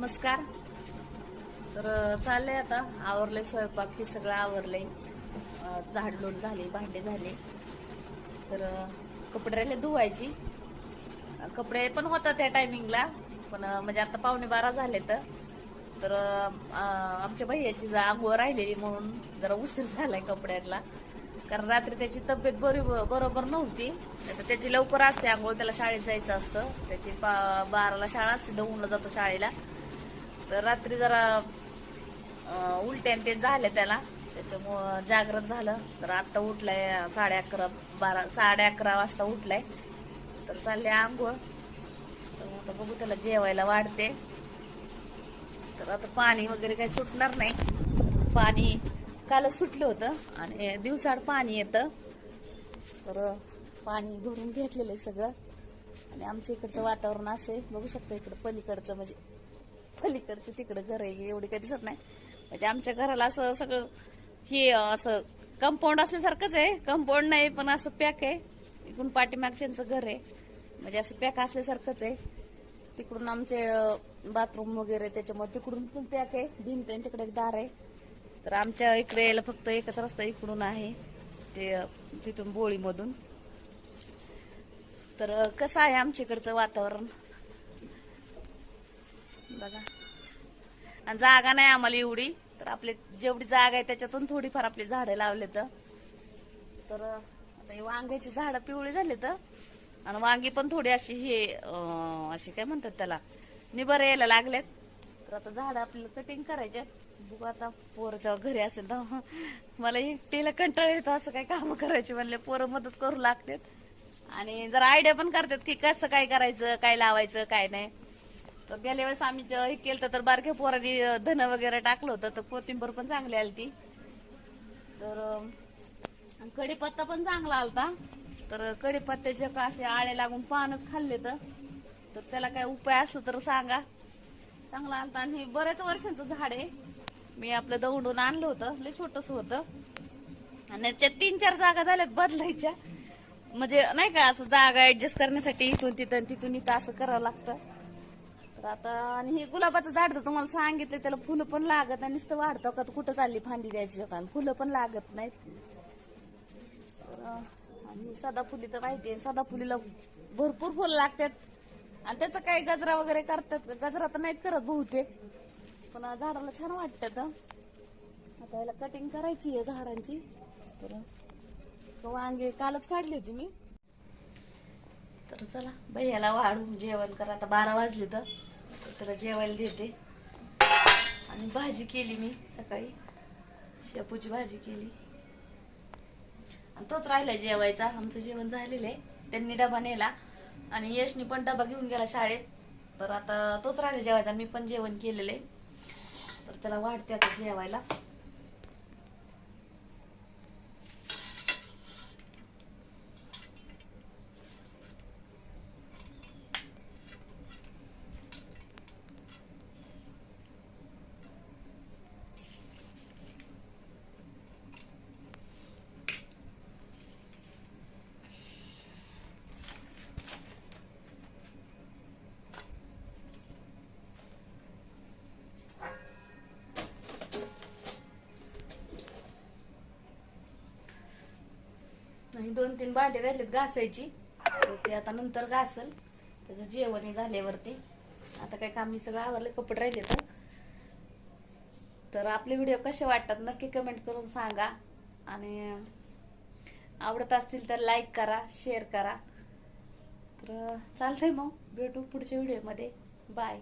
नमस्कार. तर चाललंय आता. आवरले स्वयंपाक हे सगळं आवरलंय. झाडलोट झाले भांडे झाले. तर कपड्याला धुवायची. कपडे पण होतात त्या टायमिंगला पण म्हणजे आता पावणे बारा झाले तर. तर आमच्या भैयाची जा आंघोळ राहिलेली म्हणून जरा उशीर झालाय कपड्याला कारण रात्री त्याची तब्येत बरी बरोबर नव्हती. तर त्याची लवकर असते आंघोळ त्याला शाळेत जायचं असतं. त्याची पा- बाराला शाळा असते दौंडला जातो शाळेला. तर रात्री जरा उलट्यान ते झालं त्याला. त्याच्यामुळं जागृत झालं. तर आता उठलाय साडे अकरा बारा साडे अकरा वाजता उठलाय. तर चालले आंघोळ. तर आता बघू त्याला जेवायला वाढते. तर आता पाणी वगैरे काही सुटणार नाही. पाणी कालच सुटलं होतं आणि दिवसाड पाणी येतं. तर पाणी भरून घेतलेलं आहे सगळं. आणि आमच्या इकडचं वातावरण असं आहे. बघू शकता इकडं पलीकडचं म्हणजे पलीकडचं तिकडं घर आहे एवढी काही दिसत नाही. म्हणजे आमच्या घराला असं सगळं हे असं कंपाऊंड असल्यासारखंच आहे. कंपाऊंड नाही पण असं पॅक आहे. इकडून पाठीमागच्यांचं घर आहे. म्हणजे असं पॅक असल्यासारखंच आहे. तिकडून आमचे बाथरूम वगैरे त्याच्यामुळे तिकडून पण पॅक आहे. भिंत आहे तिकडे एक दार आहे. तर आमच्या इकडे यायला फक्त एकच रस्ता इकडून आहे. ते तिथून बोळीमधून. तर कसं आहे आमच्या इकडचं वातावरण? बघा. आणि जागा नाही आम्हाला एवढी. तर आपले जेवढी जागा आहे त्याच्यातून थोडीफार आपली झाडं लावले तर तर आता हे वांग्याची झाडं पिवळी झाली तर आणि वांगी पण थोडी अशी हे अशी काय म्हणतात त्याला निबर यायला लागलेत. तर आता झाडं आपल्याला कटिंग करायचे बघू आता पोरच्या घरी असेल तर मला एकटीला कंटाळा येतो असं काय काम करायची म्हणले. पोरं मदत करू लागतात. आणि जरा आयडिया पण करतात की कसं काय करायचं काय लावायचं काय नाही. तर गेल्या वेळेस आम्ही जे हे केलं तर बारक्या पोरांनी धन वगैरे टाकलं होतं. तर कोथिंबर पण चांगली आली ती तर अं, कढीपत्ता पण चांगला आलता. तर कढीपत्त्याचे असे आळे लागून पानच खाल्ले तर त्याला काय उपाय असतो तर सांगा. चांगला आलता. आणि बऱ्याच वर्षांचं झाड आहे. मी आपलं दौंडून आणलं होतं. लय छोटस होतं. आणि त्याच्यात तीन चार जागा झाल्यात बदलायच्या. म्हणजे नाही का असं जागा ऍडजस्ट करण्यासाठी इथून तिथं तिथून इथं असं करावं लागतं. तर आता आणि हे गुलाबाचं झाड तर तुम्हाला सांगितलं त्याला फुलं पण लागत नाही. नुसतं वाढतं का? तर कुठं चालली फांदी द्यायची दुकान फुलं पण लागत नाहीत. आणि सदाफुली तर माहिती आहे सदाफुलीला भरपूर फुलं लागतात. आणि त्याचं काही गजरा वगैरे करतात. गजरा तर नाहीत करत बहुतेक. पण झाडाला छान वाटतात आता याला कटिंग करायची आहे झाडांची. तर वांगे कालच काढली होती मी. तर चला भैयाला वाढून जेवण करा. आता बारा वाजले तर. त्याला जेवायला देते. आणि भाजी केली मी सकाळी. शेपूची भाजी केली. आणि तोच राहिला जेवायचा. आमचं जेवण झालेलं आहे. त्यांनी डबा नेला. आणि यशनी पण डबा घेऊन गेला शाळेत. तर आता तोच राहिला जेवायचा. मी पण जेवण केलेलं आहे. तर त्याला वाढते आता जेवायला. आणि दोन तीन भांडी राहिलेत घासायची. तर ते आता नंतर घासल. त्याचं जेवण झाल्यावरती. आता काय काम मी सगळं आवरले कपडे राहिले तर तर आपले व्हिडिओ कसे वाटतात नक्की कमेंट करून सांगा. आणि आवडत असतील तर लाईक करा शेअर करा. तर चालतंय मग. भेटू पुढच्या व्हिडिओमध्ये. बाय